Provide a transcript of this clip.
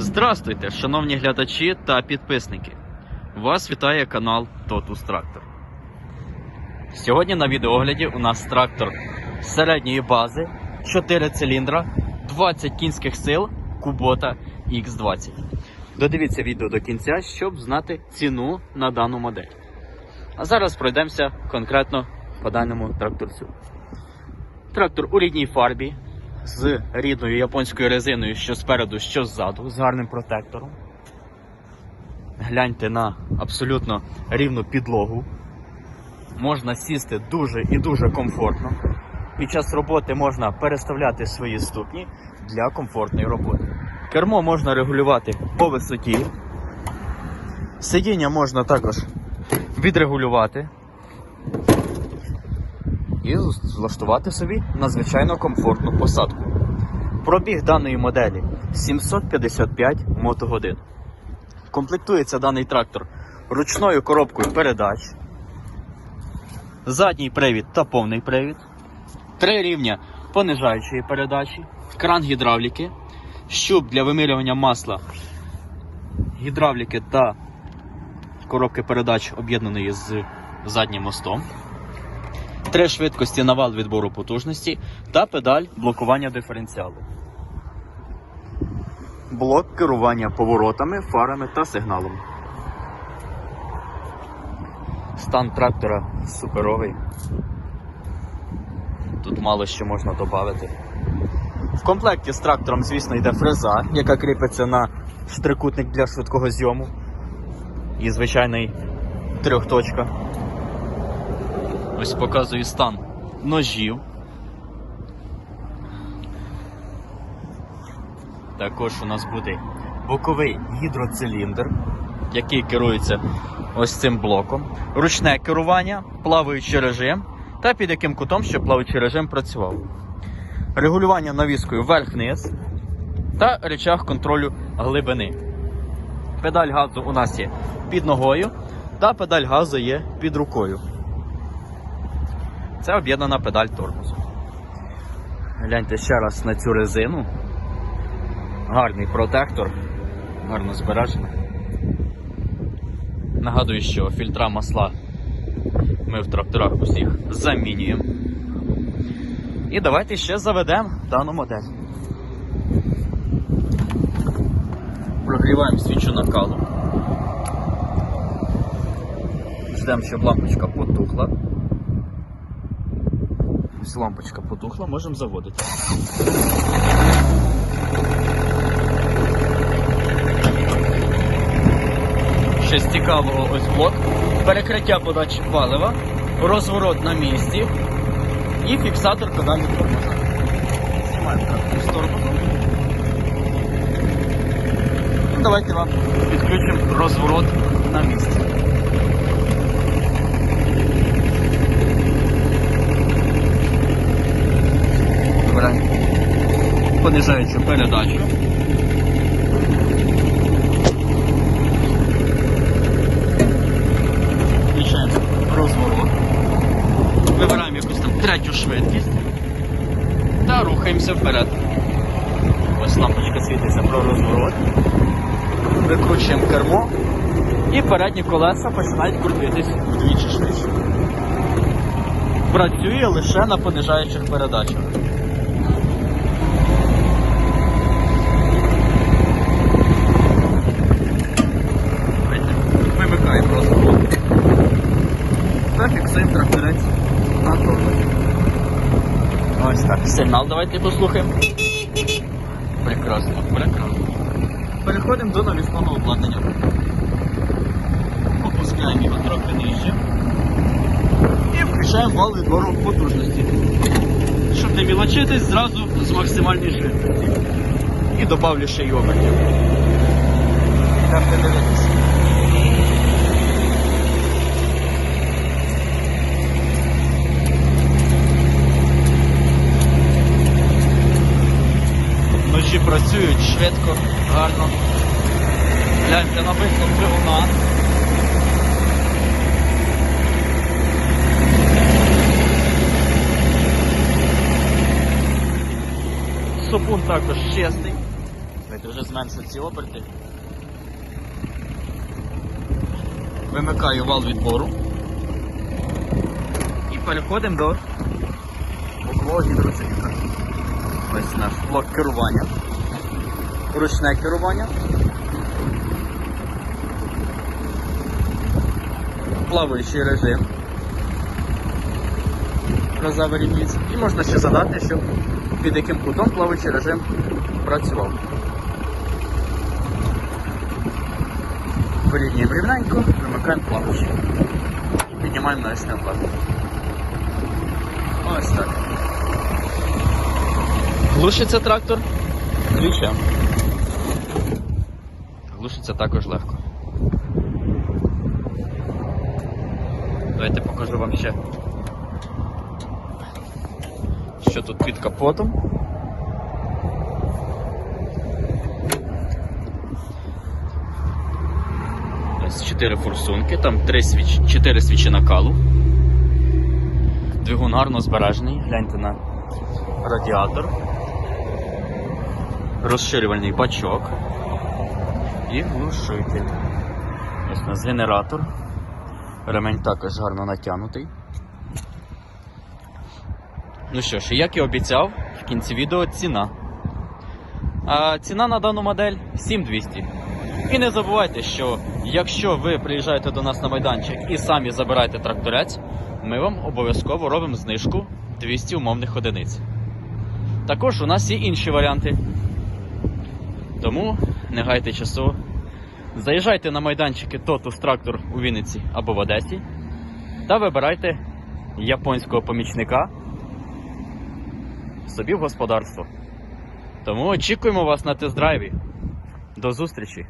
Здравствуйте, шановні глядачі та підписники. Вас вітає канал Totus Tractor. Сьогодні на відеогляді у нас трактор середньої бази, 4 циліндра, 20 кінських сил, Kubota X20. Додивіться відео до кінця, щоб знати ціну на дану модель. А зараз пройдемося конкретно по даному тракторцю. Трактор у рідній фарбі з рідною японською резиною, що спереду, що ззаду, з гарним протектором. Гляньте на абсолютно рівну підлогу. Можна сісти дуже і дуже комфортно. Під час роботи можна переставляти свої ступні для комфортної роботи. Кермо можна регулювати по висоті. Сидіння можна також відрегулювати і влаштувати собі надзвичайно комфортну посадку. Пробіг даної моделі 755 мотогодин. Комплектується даний трактор ручною коробкою передач, задній привід та повний привід, три рівня понижаючої передачі, кран гідравліки, щуп для вимірювання масла гідравліки та коробки передач об'єднаної з заднім мостом три швидкості на вал відбору потужності та педаль блокування диференціалу. Блок керування поворотами, фарами та сигналом. Стан трактора суперовий. Тут мало що можна додати. В комплекті з трактором, звісно, йде фреза, яка кріпиться на штрикутник для швидкого зйому. І звичайний трьохточка. Ось показую стан ножів. Також у нас буде боковий гідроциліндр, який керується ось цим блоком, ручне керування, плаваючий режим та під яким кутом, щоб плаваючий режим працював. Регулювання навіскою вверх-вниз та речах контролю глибини. Педаль газу у нас є під ногою, та педаль газу є під рукою. Це об'єднана педаль тормозу. Гляньте ще раз на цю резину. Гарний протектор, гарно збережений. Нагадую, що фільтра масла ми в тракторах усіх замінюємо. І давайте ще заведемо дану модель. Прогріваємо свічу накалу. Ждемо, щоб лампочка потухла. Ось лампочка потухла, можемо заводити. З цікавого ось блок. Перекриття подачі палива, розворот на місці і фіксатор педалі тормоза. Знімаємо з. Ну, Давайте вам підключимо розворот на місці. Вибираємо понижаючу передачу. Включаємо розворот. Вибираємо якусь там третю швидкість та рухаємося вперед. Ось лампочка світиться про розворот. Викручуємо кермо і передні колеса починають крутитись вдвічі швидше. Працює лише на понижаючих передачах. Вимикаємо розворот. Та фіксуємо тракторець на тормозі. Ось так. Сигнал давайте послухаємо. Прекрасно, прекрасно. Переходимо до навісного обладнання. Опускаємо його трохи нижче. І включаємо вал відбору потужності. Щоб не мілочитись, зразу з максимальної швидкості. І добавлю ще й обертів. Так, дивитися. Працюють швидко, гарно. Гляньте на вихлоп двигуна. Сопун також чистий. Давайте вже зменшу ці оберти. Вимикаю вал відбору. І переходимо до гідроциліндра. Ось наш блок керування. Ручне керування. Плаваючий режим. Розавері міць. І можна ще задати, щоб під яким кутом плаваючий режим працював. Вирівнюємо рівненько, вимикаємо плаваючий. І піднімаємо навісне оплату. Ось так. Глушиться трактор ключем. Глушиться також легко. Давайте покажу вам ще, що тут під капотом. Ось 4 форсунки, там 3 свіч... 4 свічі накалу. Двигун гарно збережений, гляньте на радіатор, розширювальний бачок і глушитель. Ось у нас генератор. Ремень також гарно натягнутий. Ну що ж, як і обіцяв, в кінці відео ціна. А ціна на дану модель 7200. І не забувайте, що якщо ви приїжджаєте до нас на майданчик і самі забираєте тракторець, ми вам обов'язково робимо знижку 200 умовних одиниць. Також у нас є інші варіанти. Тому не гайте часу. Заїжджайте на майданчики Totus Трактор у Вінниці або в Одесі та вибирайте японського помічника собі в господарство. Тому очікуємо вас на тест-драйві. До зустрічі!